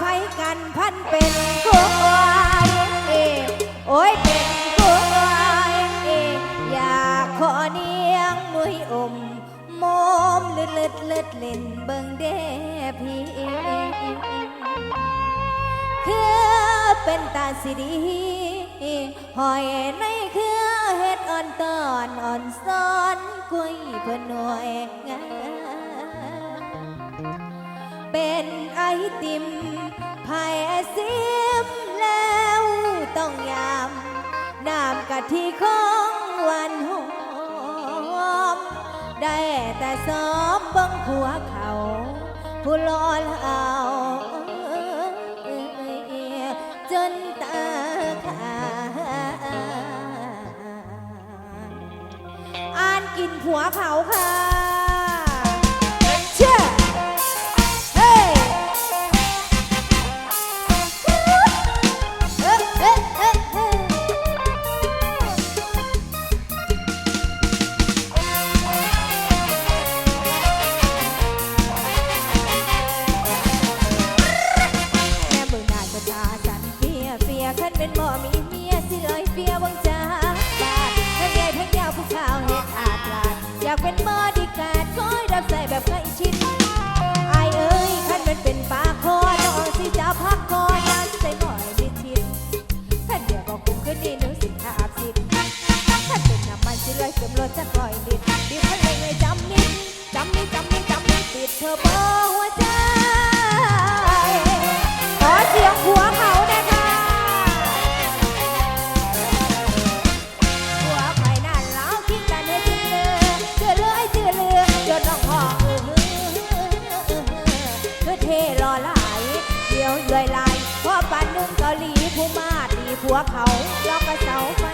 ภัยกันพันเป็นกัวเอโอ้ยเป็นกัวเออยากขอเนียงมวยอมมอมเลึดลึดลึดเล่นเบิ่งเด้พี่คือเป็นตาสิดีหอยในคือเฮ็ดอ่อนตอนอ่อนซ้อนกุยเพนหน่วยงาน ติมไผ่ซิมแล้วต้องยามน้ำกะทิของวันหอม ได้แต่ซอมบังผัวเขา ผู้ลอนเอาจนตาขาอ่านกินผัวเขาค่ะ คันเป็นบ่มีเมียสิลอยเปียวังจ้าบาดทั้งใหญ่ทั้งยาวผู้ขาวเห็ดอาดลาดอยากเป็นบ่ดีการคอยรับใส่แบบใกล้ีผู้มาดีผัวเขาลอกกระเสาไฟ